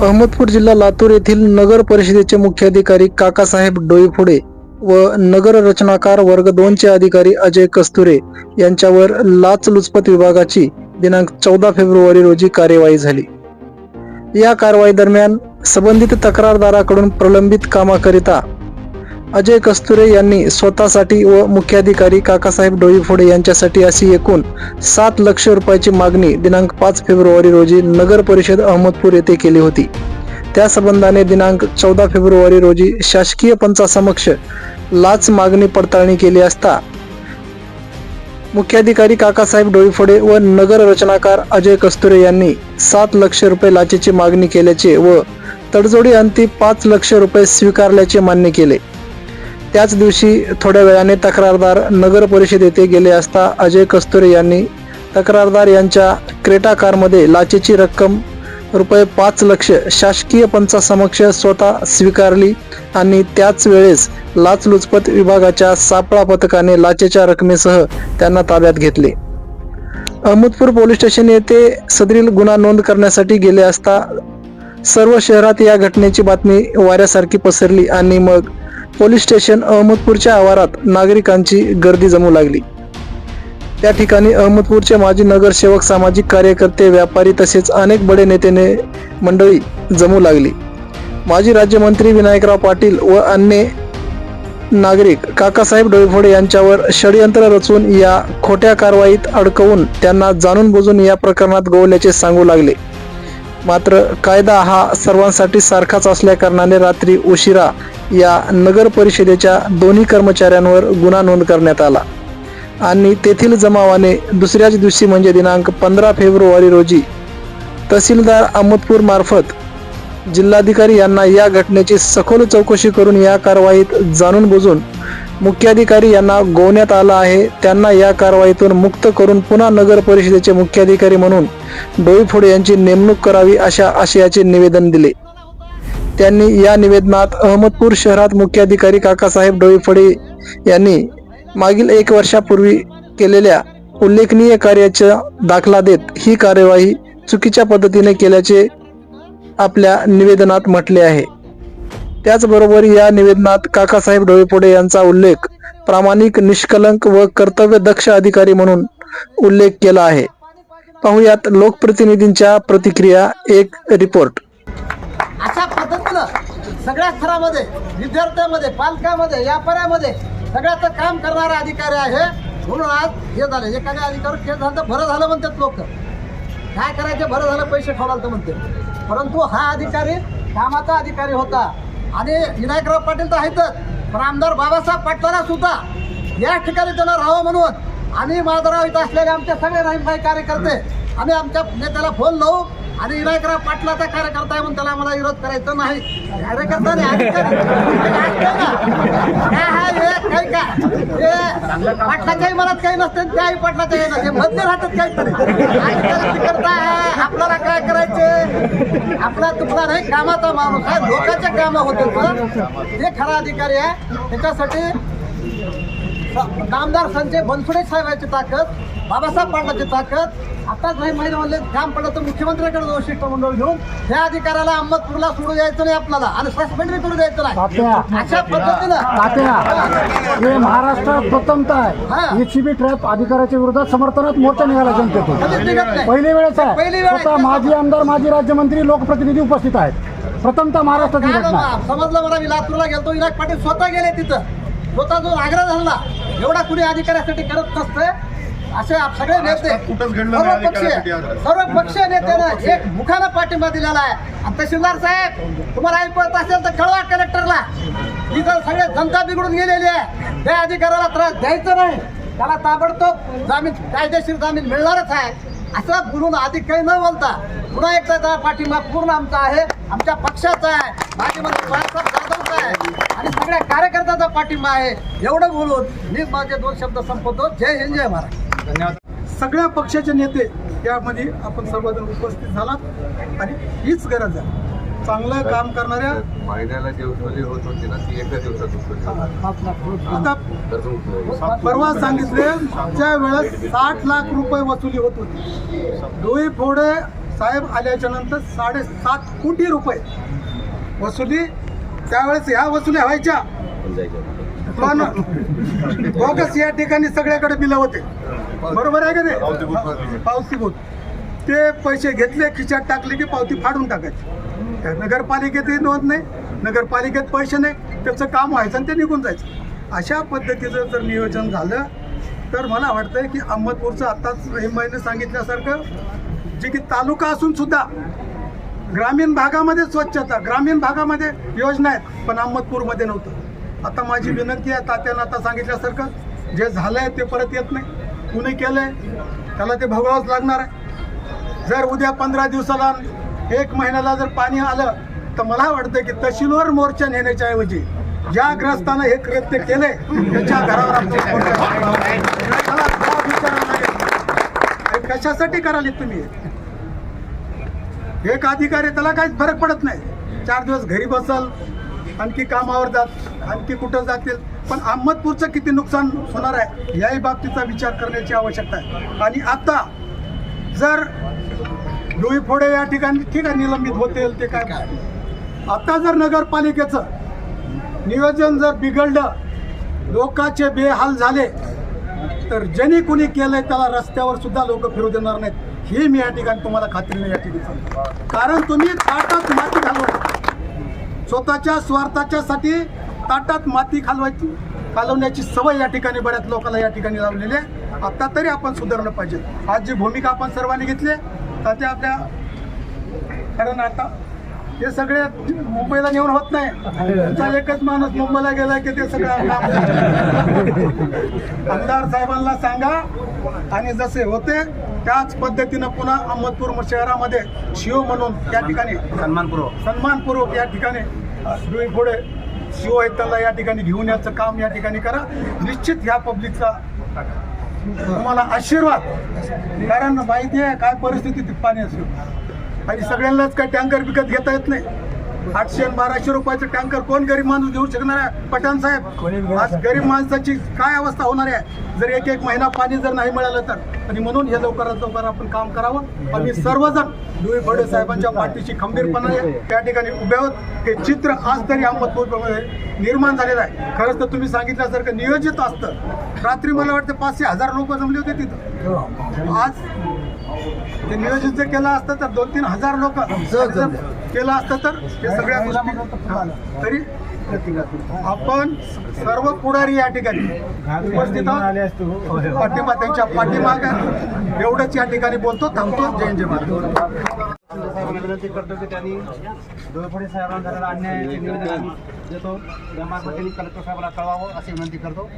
अहमदपूर जिल्हा लातूर येथील नगर परिषदेचे मुख्याधिकारी काकासाहेब डोईफुडे व नगर रचनाकार वर्ग दोनचे अधिकारी अजय कस्तुरे यांच्यावर लाचलुचपत विभागाची दिनांक चौदा फेब्रुवारी रोजी कार्यवाही झाली. या कारवाई दरम्यान संबंधित तक्रारदाराकडून प्रलंबित कामाकरिता अजय कस्तुरे यांनी स्वतःसाठी व मुख्याधिकारी काकासाहेब डोईफोडे यांच्यासाठी अशी एकूण सात लक्ष रुपयाची मागणी दिनांक पाच फेब्रुवारी रोजी नगर परिषद अहमदपूर येथे केली होती. त्या संबंधाने दिनांक चौदा फेब्रुवारी रोजी शासकीय पंचासमक्ष लाच मागणी पडताळणी केली असता मुख्याधिकारी काकासाहेब डोईफोडे व नगर रचनाकार अजय कस्तुरे यांनी सात लक्ष रुपये लाचेची मागणी केल्याचे व तडजोडी अंती पाच लक्ष रुपये स्वीकारल्याचे मान्य केले. त्याच दिवशी थोड्या वेळाने तक्रारदार नगर परिषद येथे गेले असता अजय कस्तुरे यांनी तक्रारदार यांच्या क्रेटा कारमध्ये लाचेची रक्कम रुपये पाच लक्ष शासकीय पंचासमक्ष स्वतः स्वीकारली आणि त्याच वेळेस लाचलुचपत विभागाच्या सापळा पथकाने लाचेच्या रकमेसह त्यांना ताब्यात घेतले. अहमदपूर पोलीस स्टेशन येथे सदरील गुन्हा नोंद करण्यासाठी गेले असता सर्व शहरात या घटनेची बातमी वाऱ्यासारखी पसरली आणि मग पोलीस स्टेशन अहमदपूरच्या आवारात नागरिकांची गर्दी जमू लागली. त्या ठिकाणी अहमदपूरचे माजी नगरसेवक सामाजिक कार्यकर्ते व्यापारी तसेच अनेक बडे नेतेने मंडळी जमू लागली. माजी राज्यमंत्री विनायकराव पाटील व अन्य नागरिक काकासाहेब डोईफोडे यांच्यावर षडयंत्र रचून या खोट्या कारवाईत अडकवून त्यांना जाणून बुजून या प्रकरणात गोवल्याचे सांगू लागले. मात्र कायदा हा सर्वांसाठी सारखाच असल्याकारणाने रात्री उशिरा या नगर परिषदेच्या दोन्ही कर्मचाऱ्यांवर गुन्हा नोंद करण्यात आला. आणि तेथील जमावाने दुसऱ्याच दिवशी म्हणजे दिनांक पंधरा फेब्रुवारी रोजी तहसीलदार अहमदपूर मार्फत जिल्हाधिकारी यांना या घटनेची सखोल चौकशी करून या कारवाईत जाणून बुजून मुख्याधिकारी यांना गोवण्यात आला आहे. त्यांना या कारवाईतून मुक्त करून पुन्हा नगर परिषदेचे मुख्याधिकारी म्हणून डोईफोडे यांची नेमणूक करावी अशा आशयाचे निवेदन दिले. त्यांनी या निवेदनात अहमदपूर शहरात मुख्याधिकारी काकासाहेब डोईफोडे यांनी मागील एक वर्षापूर्वी केलेल्या उल्लेखनीय कार्याचा दाखला देत ही कार्यवाही चुकीच्या पद्धतीने केल्याचे आपल्या निवेदनात म्हटले आहे. त्याचबरोबर या निवेदनात काकासाहेब डोईफोडे यांचा उल्लेख प्रामाणिक निष्कलंक व कर्तव्यदक्ष अधिकारी म्हणून उल्लेख केला आहे. पाहुयात लोकप्रतिनिधींच्या प्रतिक्रिया एक रिपोर्ट. अशा पद्धतीनं सगळ्या स्तरामध्ये विद्यार्थ्यांमध्ये पालकामध्ये व्यापाऱ्यामध्ये सगळ्याचं काम करणारा अधिकारी आहे. म्हणून आज हे झालं. एखाद्या अधिकारी हे झालं तर बरं झालं म्हणतात लोक. काय करायचे? बरं झालं पैसे ठेवाल तर म्हणते. परंतु हा अधिकारी कामाचा अधिकारी होता. आणि विनायकराव पाटील तर आहेतच पण आमदार बाबासाहेब पाटलांना सुद्धा या ठिकाणी त्यांना राहावं म्हणून आणि माधवराव इथं असलेले आमचे सगळे राहीमभाई कार्यकर्ते आम्ही आमच्या नेत्याला फोन लावू आणि विनायकराव पाटलाचा कार्यकर्ता आहे म्हणून त्याला आम्हाला विरोध करायचा नाही कार्यकर्ता नाही का? हे? पाटलाच्याही मनात काही नसते त्याही पाटलाच्या काही नसते मध्य राहतात काहीतरी अधिकारी आपल्याला काय करायचे आपला तुकडा नाही कामाचा माणूस आहे लोकांच्या कामा होते पण ते खरा अधिकारी आहे त्याच्यासाठी नामदार संजय बनसुडे साहेबांची ताकद बाबासाहेब पाटलाची ताकद. आताच नाही महिने म्हणले काम पडलं तर मुख्यमंत्र्यांकडे जाऊ शिष्टमंडळ घेऊन त्या अधिकाऱ्याला अहमदपूरला सोडू द्यायचं नाही आपल्याला आणि सस्पेंडही करू द्यायचं नाही. अशा पद्धतीनं हे महाराष्ट्रात प्रथमतः. आहे. एसीबी ट्रॅप अधिकाऱ्याच्या विरोधात समर्थनात मोर्चा निघाला जनतेतून. नाही. पहिली वेळेस आहे. पहिली वेळ माजी आमदार माजी राज्यमंत्री लोकप्रतिनिधी उपस्थित आहेत. प्रथमतः महाराष्ट्रात समजलं मला मी लातूरला गेलतो विनायक पाटील स्वतः गेले तिथं. स्वतः जो आग्रह झाला एवढा कुणी अधिकाऱ्यासाठी करत नसते असे आप सगळे नेते सर्व पक्षीय सर्व पक्षीय नेत्यानं एक मुखानं पाठिंबा दिलेला आहे. आणि तहसीलदार साहेब तुम्हाला ऐकत असेल तर कळवा कलेक्टरला. इथं सगळे जनता बिघडून गेलेली आहे. त्या अधिकाऱ्याला त्रास द्यायचा नाही. त्याला ताबडतोब जामीन कायदेशीर जामीन मिळणारच आहे. असं बोलून अधिक काही न बोलता पुन्हा एकदा पाठिंबा पूर्ण आमचा आहे. आमच्या पक्षाचा आहे. माजी मंत्री बाळासाहेब जाधवचा आहे. आणि सगळ्या कार्यकर्त्याचा पाठिंबा आहे. एवढं बोलून मी माझे दोन शब्द संपवतो. जय हिंद जय महाराज सगळ्या पक्षाचे नेते यामध्ये आपण सर्वजण उपस्थित झालात. आणि हीच गरज आहे. चांगलं काम करणाऱ्या महिन्याला जी उसवली होत होती ना ती एका दिवसात आता परवा सांगितले ज्या वेळेस साठ लाख रुपये वसुली होत होती डोई फोडे साहेब आल्याच्यानंतर साडेसात कोटी रुपये वसुली त्यावेळेस ह्या वसुल्या व्हायच्या. पण बोगस या ठिकाणी सगळ्याकडे बिलं होते. बरोबर आहे का नाही? पावती बोत ते पैसे घेतले खिशात टाकले की पावती फाडून टाकायची. त्या नगरपालिकेतही नोंद नाही नगरपालिकेत पैसे नाही. त्याचं काम व्हायचं आणि ते निघून जायचं. अशा पद्धतीचं जर नियोजन झालं तर मला वाटतं की अहमदपूरचं आत्ताच हिमाईने सांगितल्यासारखं जे की तालुका असून सुद्धा ग्रामीण भागामध्ये स्वच्छता ग्रामीण भागामध्ये योजना आहेत पण अहमदपूरमध्ये नव्हतं. आता माझी विनंती आहे तात्यानं आता सांगितल्यासारखं जे झालं आहे ते परत येत नाही. कुणी आहे त्याला ते भोगावंच लागणार आहे. जर उद्या पंधरा दिवसाला एक महिन्याला जर पाणी आलं तर मला वाटतं की तहसीलवर मोर्चा नेण्याच्या ऐवजी ज्या ग्रस्तानं हे कृत्य केलंय त्याच्या घरावर आपण कशासाठी कराले तुम्ही? एक अधिकारी त्याला काहीच फरक पडत नाही. चार दिवस घरी बसल आणखी कामावर जात आणखी कुठं जातील. पण अहमदपूरचं किती नुकसान होणार आहे याही बाबतीचा विचार करण्याची आवश्यकता आहे. आणि आता जर लुई फोडे या ठिकाणी ठीक आहे निलंबित होते ते काय? आता जर नगरपालिकेचं नियोजन जर बिघडलं लोकांचे बेहाल झाले तर ज्यांनी कुणी केलंय त्याला रस्त्यावर सुद्धा लोक फिरू देणार नाहीत. ही मी या ठिकाणी तुम्हाला खात्रीने या ठिकाणी सांगतो. कारण तुम्ही ताटात माती घालवली स्वतःच्या स्वार्थाच्यासाठी ताटात माती घालवायची घालवण्याची सवय या ठिकाणी बऱ्याच लोकांना या ठिकाणी लावलेली आहे. आता तरी आपण सुधारणं पाहिजे. आज जी भूमिका आपण सर्वांनी घेतली आहे, तर ते आपल्या कारण आता हे सगळे मुंबईला नेऊन होत नाही. तुमचा एकच माणूस मुंबईला गेला की ते सगळं आमदार साहेबांना सांगा आणि जसे होते त्याच पद्धतीनं पुन्हा अहमदपूर शहरामध्ये शिव म्हणून या ठिकाणी सन्मानपूर्वक सन्मानपूर्वक या ठिकाणी डोई पुढे शिव आहेत त्याला या ठिकाणी घेऊन याचं काम या ठिकाणी करा. निश्चित ह्या पब्लिकचा तुम्हाला आशीर्वाद. कारण माहिती आहे काय परिस्थिती पाणी असेल आणि सगळ्यांनाच काय टँकर विकत घेता येत नाही. आठशे आणि बाराशे रुपयाचं टँकर कोण गरीब माणूस घेऊ शकणार आहे? पठाण साहेब आज गरीब माणसाची काय अवस्था होणार आहे? जर एक एक महिना पाणी जर नाही मिळालं तर. आणि म्हणून हे लवकरात लवकर आपण काम करावं. आम्ही सर्वजण दुई फडे साहेबांच्या पाठीशी खंबीरपणाने त्या ठिकाणी उभे आहोत. हे चित्र आज तरी अहमदपूरमध्ये निर्माण झालेलं आहे. खरंच तर तुम्ही सांगितल्यासारखं नियोजित असतं. रात्री मला वाटतं पाचशे हजार लोक जमले होते तिथं. आज ते नियोजित जर केलं असतं तर दोन तीन हजार लोक केलं असतं तर हे सगळ्या गोष्टी तरी आपण सर्व पुढारी या ठिकाणी उपस्थित आहोत. पाठिंबा त्यांच्या पाठीमाग एवढंच या ठिकाणी बोलतो थांबतो. जय जय महाराज विनंती करतो की त्यांनी डोळफोडे साहेबांना झालेला अन्यायाचे निवेदन आम्ही देतो. त्यांनी कलेक्टर साहेबांना कळवावं अशी विनंती करतो.